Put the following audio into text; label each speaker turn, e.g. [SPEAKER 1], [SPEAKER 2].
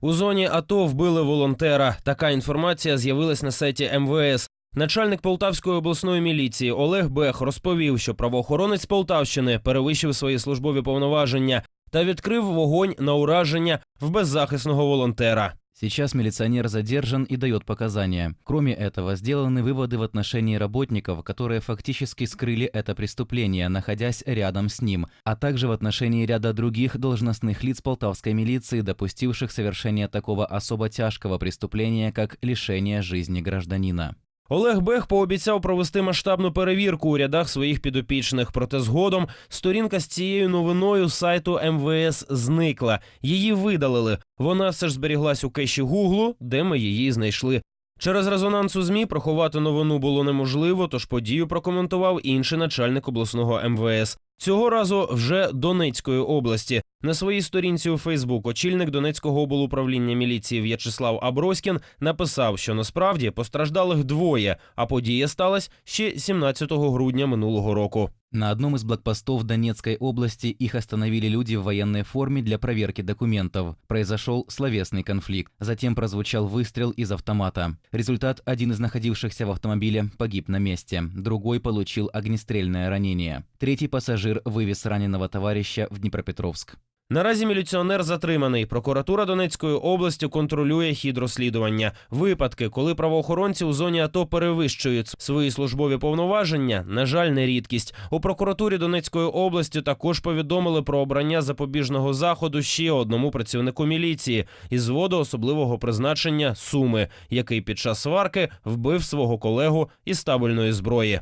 [SPEAKER 1] У зоні АТО вбили волонтера. Така інформація з'явилась на сайті МВС. Начальник Полтавської обласної міліції Олег Бех розповів, що правоохоронець Полтавщини перевищив свої службові повноваження та відкрив вогонь на ураження в беззахисного волонтера.
[SPEAKER 2] Сейчас милиционер задержан и дает показания. Кроме этого, сделаны выводы в отношении работников, которые фактически скрыли это преступление, находясь рядом с ним, а также в отношении ряда других должностных лиц полтавской милиции, допустивших совершение такого особо тяжкого преступления, как лишение жизни гражданина.
[SPEAKER 1] Олег Бех пообіцяв провести масштабну перевірку у рядах своїх підопічних. Проте згодом сторінка з цією новиною сайту МВС зникла. Її видалили. Вона все ж зберіглась у кеші Гуглу, де ми її знайшли. Через резонанс у змі проховати новину було неможливо, тож подію прокоментував інший начальник обласного МВС. Цього разу вже Донецької області. На своїй сторінці у Фейсбук очільник Донецького облуправління міліції В'ячеслав Аброськін написав, що насправді постраждалих двоє, а подія сталася ще 17 грудня минулого року.
[SPEAKER 2] На одном из блокпостов Донецкой области их остановили люди в военной форме для проверки документов. Произошел словесный конфликт. Затем прозвучал выстрел из автомата. Результат – один из находившихся в автомобиле погиб на месте. Другой получил огнестрельное ранение. Третий пассажир вывез раненого товарища в Днепропетровск.
[SPEAKER 1] Наразі міліціонер затриманий. Прокуратура Донецької області контролює хід розслідування. Випадки, коли правоохоронці у зоні АТО перевищують свої службові повноваження, на жаль, не рідкість. У прокуратурі Донецької області також повідомили про обрання запобіжного заходу ще одному працівнику міліції із зводу особливого призначення Суми, який під час сварки вбив свого колегу із табельної зброї.